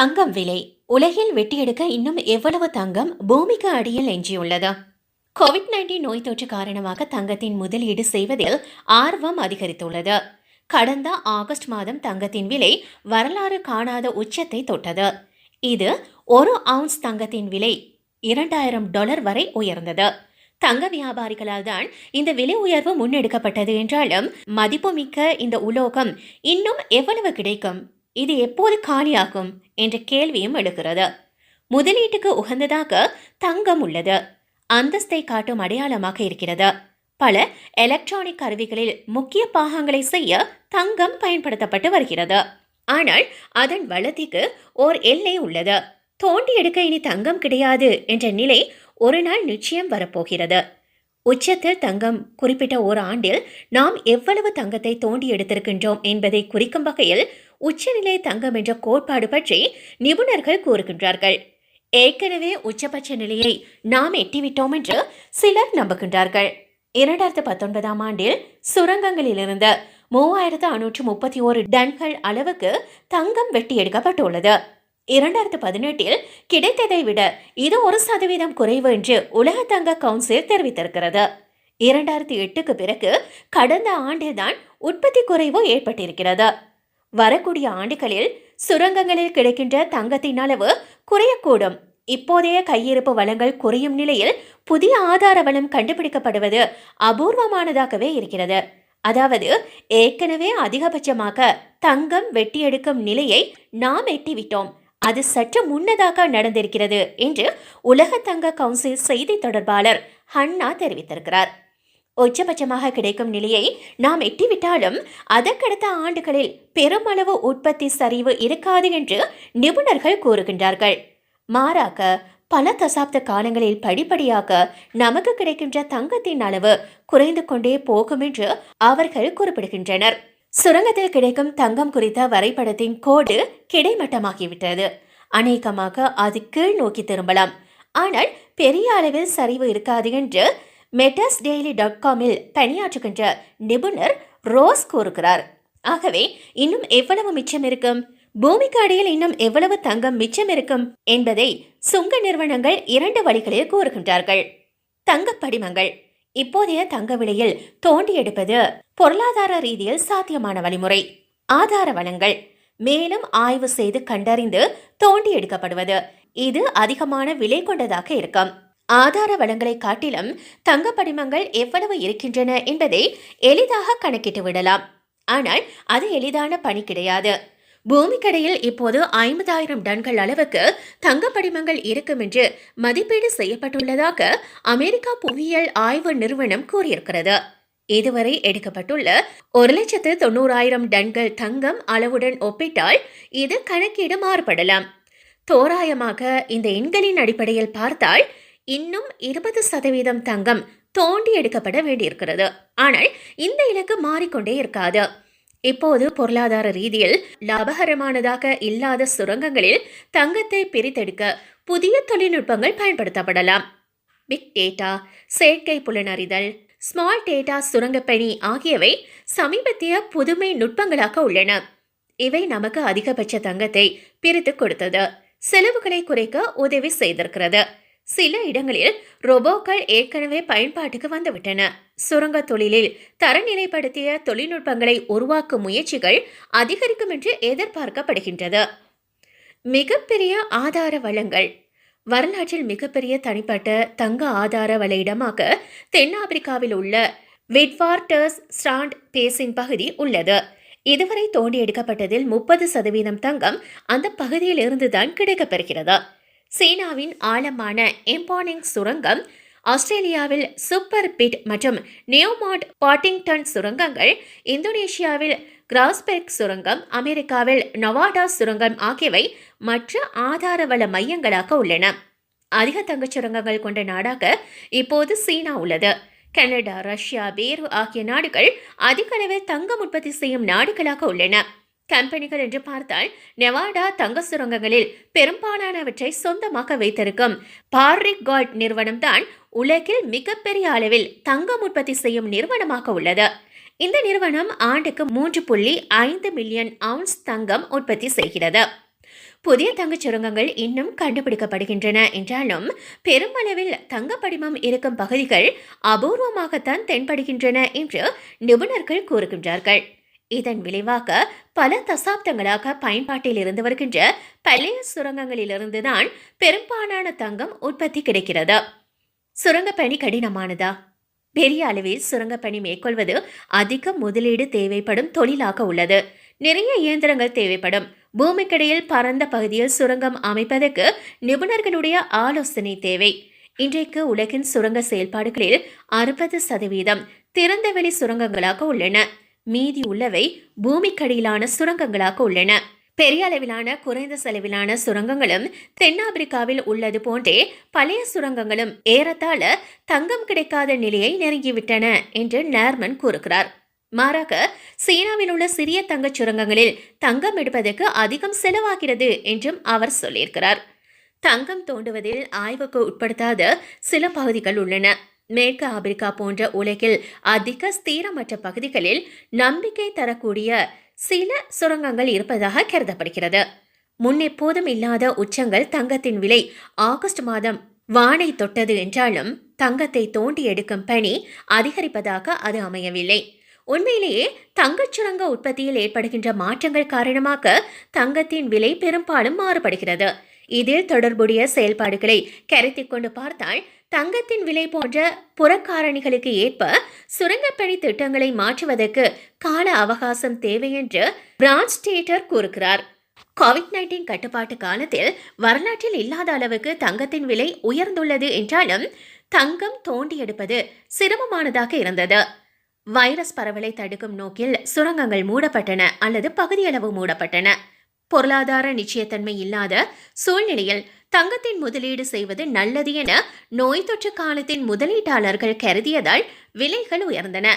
தங்கம் விலை. உலகில் வெட்டியெடுக்க இன்னும் எவ்வளவு தங்கம் பூமிக்கு அடியில் எஞ்சியுள்ளது? கோவிட் நைன்டீன் நோய் தொற்று காரணமாக தங்கத்தின் முதலீடு செய்வதில் ஆர்வம் அதிகரித்துள்ளது. கடந்த ஆகஸ்ட் மாதம் தங்கத்தின் விலை வரலாறு காணாத உச்சத்தை தொட்டது. இது ஒரு அவுன்ஸ் தங்கத்தின் விலை இரண்டாயிரம் டாலர் வரை உயர்ந்தது. தங்க வியாபாரிகளால் தான் இந்த விலை உயர்வு முன்னெடுக்கப்பட்டது என்றாலும் மதிப்புமிக்க இந்த உலோகம் இன்னும் எவ்வளவு கிடைக்கும்? இது எப்போது காலியாகும் என்ற கேள்வியும் எழுகிறது. முதலீட்டுக்கு உகந்ததாக தங்கம் உள்ளது. அந்தஸ்தை காட்டும் அடையாளமாக இருக்கிறது. பல எலக்ட்ரானிக் கருவிகளில் முக்கிய பாகங்களை செய்ய தங்கம் பயன்படுத்தப்பட்டு வருகிறது. ஆனால் அதன் வளத்திற்கு ஓர் எல்லை உள்ளது. தோண்டி எடுக்க இனி தங்கம் கிடையாது என்ற நிலை ஒரு நாள் நிச்சயம் வரப்போகிறது. உச்சத்தில் தங்கம் குறிப்பிட்ட ஓர் ஆண்டில் நாம் எவ்வளவு தங்கத்தை தோண்டி எடுத்திருக்கின்றோம் என்பதை குறிக்கும் வகையில் உச்சநிலை தங்கம் என்ற கோட்பாடு பற்றி நிபுணர்கள் கூறுகின்றார்கள். ஏற்கனவே உச்சபட்ச நிலையை நாம் எட்டிவிட்டோம் என்று சிலர் நம்புகின்றார்கள். இரண்டாயிரத்து பத்தொன்பதாம் ஆண்டில் சுரங்கங்களிலிருந்து மூவாயிரத்து அறுநூற்று முப்பத்தி ஓரு டன்கள் அளவுக்கு தங்கம் வெட்டி எடுக்கப்பட்டுள்ளது. இரண்டாயிரத்து பதினெட்டில் கிடைத்ததை விட இது ஒரு சதவீதம் குறைவு என்று உலக தங்க கவுன்சில் தெரிவித்திருக்கிறது. இரண்டாயிரத்தி எட்டுக்கு பிறகு கடந்த ஆண்டில்தான் உற்பத்தி குறைவு ஏற்பட்டிருக்கிறது. வரக்கூடிய ஆண்டுகளில் சுரங்கங்களில் கிடைக்கின்ற தங்கத்தின் அளவு குறையக்கூடும். இப்போதைய கையிருப்பு வளங்கள் குறையும் நிலையில் புதிய ஆதார வளம் கண்டுபிடிக்கப்படுவது அபூர்வமானதாகவே இருக்கிறது. அதாவது ஏற்கனவே அதிகபட்சமாக தங்கம் வெட்டி எடுக்கும் நிலையை நாம் எட்டிவிட்டோம். அது சற்று முன்னதாக நடந்திருக்கிறது என்று உலக தங்க கவுன்சில் செய்தி தொடர்பாளர் ஹன்னா தெரிவித்திருக்கிறார். உச்சபட்சமாக கிடைக்கும் நிலையை நாம் எட்டிவிட்டாலும் அதற்கடுத்த ஆண்டுகளில் பெருமளவு உற்பத்தி சரிவு இருக்காது என்று நிபுணர்கள் கூறுகின்றார்கள். மாறாக பல தசாப்த காலங்களில் படிப்படியாக நமக்கு கிடைக்கின்ற தங்கத்தின் அளவு குறைந்து கொண்டே போகும் என்று அவர்கள் குறிப்பிடுகின்றனர். சுரங்கத்தில் கிடைக்கும் தங்கம் குறித்த வரைபடத்தின் கோடு கிடைமட்டமாகிவிட்டது. அநேகமாக அது கீழ் நோக்கி திரும்பலாம். ஆனால் பெரிய அளவில் சரிவு இருக்காது என்று மெட்டஸ் டெய்லி டாட் காமில் பணியாற்றுகின்ற நிபுணர் ரோஸ் கூறுகிறார். ஆகவே இன்னும் எவ்வளவு மிச்சம் இருக்கும்? பூமிக்கு அடியில் இன்னும் எவ்வளவு தங்கம் மிச்சம் இருக்கும் என்பதை சுங்க நிறுவனங்கள் இரண்டு வழிகளில் கூறுகின்றார்கள். தங்க படிமங்கள் இப்போதைய தங்க விலையில் தோண்டி எடுப்பது பொருளாதார ரீதியில் சாத்தியமான வழிமுறை. ஆதார வளங்கள். மேலும் ஆய்வு செய்து கண்டறிந்து தோண்டி எடுக்கப்படுவது. இது அதிகமான விலை கொண்டதாக இருக்கும். ஆதார வளங்களை காட்டிலும் தங்க படிமங்கள் எவ்வளவு இருக்கின்றன என்பதை எளிதாக கணக்கிட்டு விடலாம். ஆனால் அது எளிதான பணி கிடையாது. பூமிக்கடையில் இப்போது ஐம்பதாயிரம் டன்கள் அளவுக்கு தங்க படிமங்கள் இருக்கும் என்று மதிப்பீடு செய்யப்பட்டுள்ளதாக அமெரிக்கா புவியியல் ஆய்வு நிறுவனம் கூறியிருக்கிறது. இதுவரை எடுக்கப்பட்டுள்ள ஒரு லட்சத்து தொண்ணூறாயிரம் டன்கள் தங்கம் அளவுடன் ஒப்பிட்டால் இது கணக்கீடு மாறுபடலாம். தோராயமாக இந்த எண்களின் அடிப்படையில் பார்த்தால் இன்னும் இருபது சதவீதம் தங்கம் தோண்டி எடுக்கப்பட வேண்டியிருக்கிறது. ஆனால் இந்த இலக்கு மாறிக்கொண்டே இருக்காது. இப்போது பொருளாதார ரீதியில் லாபகரமானதாக இல்லாத சுரங்கங்களில் தங்கத்தை பிரித்தெடுக்க புதிய தொழில்நுட்பங்கள் பயன்படுத்தப்படலாம். பிக் டேட்டா செயற்கை புலனறிதல் ஸ்மால் டேட்டா சுரங்கப்பணி ஆகியவை சமீபத்திய புதுமை நுட்பங்களாக உள்ளன. இவை நமக்கு அதிகபட்ச தங்கத்தை பிரித்து கொடுத்தது. செலவுகளை குறைக்க உதவி செய்திருக்கிறது. சில இடங்களில் ரோபோக்கள் ஏற்கனவே பயன்பாட்டுக்கு வந்துவிட்டன. சுரங்க தொழிலில் தரநிலைப்படுத்திய தொழில்நுட்பங்களை உருவாக்கும் முயற்சிகள் அதிகரிக்கும் என்று எதிர்பார்க்கப்படுகின்றது. மிகப்பெரிய ஆதார வளங்கள். வரலாற்றில் மிகப்பெரிய தனிப்பட்ட தங்க ஆதார வள இடமாக தென்னாப்பிரிக்காவில் உள்ள விட்வார்டர்ஸ் ஸ்டாண்ட் பேசின் பகுதி உள்ளது. இதுவரை தோண்டி எடுக்கப்பட்டதில் முப்பது சதவீதம் தங்கம் அந்த பகுதியில் இருந்துதான் கிடைக்கப்பெறுகிறது. சீனாவின் ஆழமான எம்பானிங் சுரங்கம் ஆஸ்திரேலியாவில் சூப்பர் பிட் மற்றும் நியூமார்ட் பாட்டிங்டன் சுரங்கங்கள் இந்தோனேஷியாவில் கிராஸ்பெர்க் சுரங்கம் அமெரிக்காவில் நவாடா சுரங்கம் ஆகியவை மற்ற ஆதாரவள மையங்களாக உள்ளன. அதிக தங்கச் சுரங்கங்கள் கொண்ட நாடாக இப்போது சீனா உள்ளது. கனடா ரஷ்யா பேரு ஆகிய நாடுகள் அதிக அளவில் தங்கம் உற்பத்தி செய்யும் நாடுகளாக உள்ளன. கம்பெனிகள் என்று பார்த்தால் நெவாடா தங்க சுரங்கங்களில் பெரும்பாலானவற்றை சொந்தமாக வைத்திருக்கும். பார்ரிக் கால்ட் நிறுவனம் தான் உலகில் மிகப்பெரிய அளவில் தங்கம் உற்பத்தி செய்யும் நிறுவனமாக உள்ளது. இந்த நிறுவனம் ஆண்டுக்கு மூன்று புள்ளி ஐந்து மில்லியன் அவுன்ஸ் தங்கம் உற்பத்தி செய்கிறது. புதிய தங்கச் சுரங்கங்கள் இன்னும் கண்டுபிடிக்கப்படுகின்றன. என்றாலும் பெருமளவில் தங்கப்படிமம் இருக்கும் பகுதிகள் அபூர்வமாகத்தான் தென்படுகின்றன என்று நிபுணர்கள் கூறுகின்றார்கள். இதன் விளைவாக பல தசாப்தங்களாக பயன்பாட்டில் இருந்து வருகின்ற பழைய சுரங்கங்களிலிருந்துதான் பெரும்பாலான தங்கம் உற்பத்தி கிடைக்கிறது. சுரங்கப்பணி கடினமானதா? பெரிய அளவில் சுரங்கப்பணி மேற்கொள்வது அதிக முதலீடு தேவைப்படும் தொழிலாக உள்ளது. நிறைய இயந்திரங்கள் தேவைப்படும். பூமிக்கடையில் பரந்த பகுதியில் சுரங்கம் அமைப்பதற்கு நிபுணர்களுடைய ஆலோசனை தேவை. இன்றைக்கு உலகின் சுரங்க செயல்பாடுகளில் அறுபது சதவீதம் திறந்தவெளி சுரங்கங்களாக உள்ளன. மீதி உள்ளவை பூமிக்கடியிலான சுரங்கங்களாக உள்ளன. பெரிய அளவிலான குறைந்த செலவிலான சுரங்கங்களும் தென்னாப்பிரிக்காவில் உள்ளது போன்றே பழைய சுரங்கங்களும் ஏறத்தாழ தங்கம் கிடைக்காத நிலையை நெருங்கிவிட்டன என்று நேர்மன் கூறுகிறார். மாறாக சீனாவில் உள்ள சிறிய தங்கச் சுரங்கங்களில் தங்கம் எடுப்பதற்கு அதிகம் செலவாகிறது என்றும் அவர் சொல்லியிருக்கிறார். தங்கம் தோண்டுவதில் ஆய்வுக்கு உட்படுத்தாத சில பகுதிகள் உள்ளன. மேற்கு ஆப்பிரிக்கா போன்ற உலகில் அதிக ஸ்திரமற்ற பகுதிகளில் நம்பிக்கை தரக்கூடிய சில சுரங்கங்கள் இருப்பதாக கருதப்படுகிறது. முன்னெப்போதும் இல்லாத உச்சங்கள் தங்கத்தின் விலை ஆகஸ்ட் மாதம் வானை தொட்டது என்றாலும் தங்கத்தை தோண்டி எடுக்கும் பணி அதிகரிப்பதாக அது அமையவில்லை. உண்மையிலேயே தங்கச் சுரங்க உற்பத்தியில் ஏற்படுகின்ற மாற்றங்கள் காரணமாக தங்கத்தின் விலை பெரும்பாலும் மாறுபடுகிறது. இதில் தொடர்புடைய செயல்பாடுகளை கருத்தில் கொண்டு பார்த்தால் தங்கத்தின் விலை போன்ற புறக்காரணிகளுக்கு ஏற்ப சுரங்கப்பணி திட்டங்களை மாற்றுவதற்கு கால அவகாசம் தேவை என்று பிரான்ச் டேட்டர் கூறுகிறார். கோவிட் நைன்டீன் கட்டுப்பாட்டு காலத்தில் வரலாற்றில் இல்லாத அளவுக்கு தங்கத்தின் விலை உயர்ந்துள்ளது என்றாலும் தங்கம் தோண்டி எடுப்பது சிரமமானதாக இருந்தது. வைரஸ் பரவலை தடுக்கும் நோக்கில் சுரங்கங்கள் மூடப்பட்டன அல்லது பகுதியளவு மூடப்பட்டன. பொருளாதார நிச்சயத்தன்மை இல்லாத சூழ்நிலையில் தங்கத்தின் முதலீடு செய்வது நல்லது என நோய் தொற்று காலத்தின் முதலீட்டாளர்கள் கருதியதால் விலைகள் உயர்ந்தன.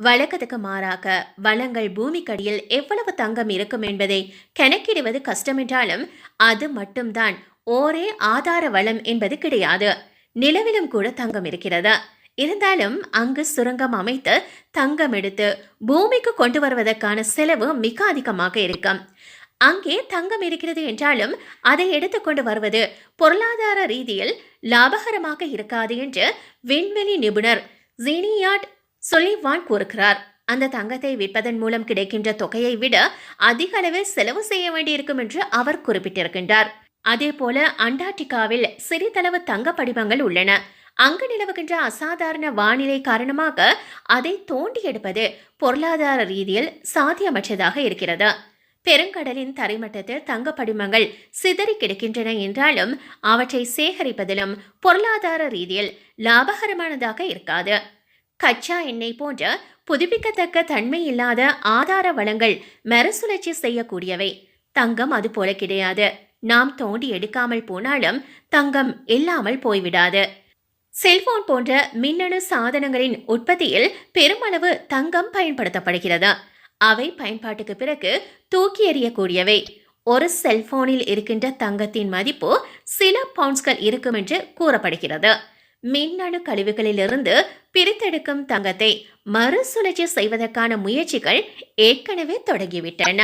வழக்கத்துக்கு மாறாக வளங்கள் பூமிக்கடியில் எவ்வளவு தங்கம் இருக்கும் என்பதை கணக்கிடுவது கஷ்டமென்றாலும் அது மட்டும்தான் ஓரே ஆதார வளம் என்பது கிடையாது. நிலவிலும் கூட தங்கம் இருக்கிறது? இருந்தாலும் அங்கு சுரங்கம் அமைத்து தங்கம் எடுத்து பூமிக்கு கொண்டு வருவதற்கான செலவு மிக அதிகமாக இருக்கும். அங்கே தங்கம் இருக்கிறது என்றாலும் அதை எடுத்துக்கொண்டு வருவது பொருளாதார ரீதியில் லாபகரமாக இருக்காது என்று விண்வெளி நிபுணர் ஜீனியாட் சொலிவான் கூறுகிறார். அந்த தங்கத்தை விற்பதன் மூலம் கிடைக்கின்ற தொகையை விட அதிக அளவில் செலவு செய்ய வேண்டியிருக்கும் என்று அவர் குறிப்பிட்டிருக்கின்றார். அதே போல அண்டார்டிகாவில் சிறிதளவு தங்க படிவங்கள் உள்ளன. அங்கு நிலவுகின்ற அசாதாரண வானிலை காரணமாக அதை தோண்டி எடுப்பது பொருளாதார ரீதியில் சாத்தியமற்றதாக இருக்கிறது. பெருங்கடலின் தரைமட்டத்தில் தங்க படிமங்கள் சிதறி கிடக்கின்றன என்றாலும் அவற்றை சேகரிப்பதிலும் பொருளாதார ரீதியில் லாபகரமானதாக இருக்காது. கச்சா எண்ணெய் போன்ற புதுப்பிக்கத்தக்க தன்மை இல்லாத ஆதார வளங்கள் மறுசுழற்சி செய்யக்கூடியவை. தங்கம் அது போல கிடையாது. நாம் தோண்டி எடுக்காமல் போனாலும் தங்கம் இல்லாமல் போய்விடாது. செல்போன் போன்ற மின்னணு சாதனங்களின் உற்பத்தியில் பெருமளவு தங்கம் பயன்படுத்தப்படுகிறது. அவை பயன்பாட்டுக்கு பிறகு தூக்கி எறியக்கூடியவை. ஒரு செல்போனில் இருக்கின்ற தங்கத்தின் மதிப்பு சில பவுண்ட்ஸ்கள் இருக்கும் என்று கூறப்படுகிறது. மின்னணு கழிவுகளிலிருந்து பிரித்தெடுக்கும் தங்கத்தை மறுசுழற்சி செய்வதற்கான முயற்சிகள் ஏற்கனவே தொடங்கிவிட்டன.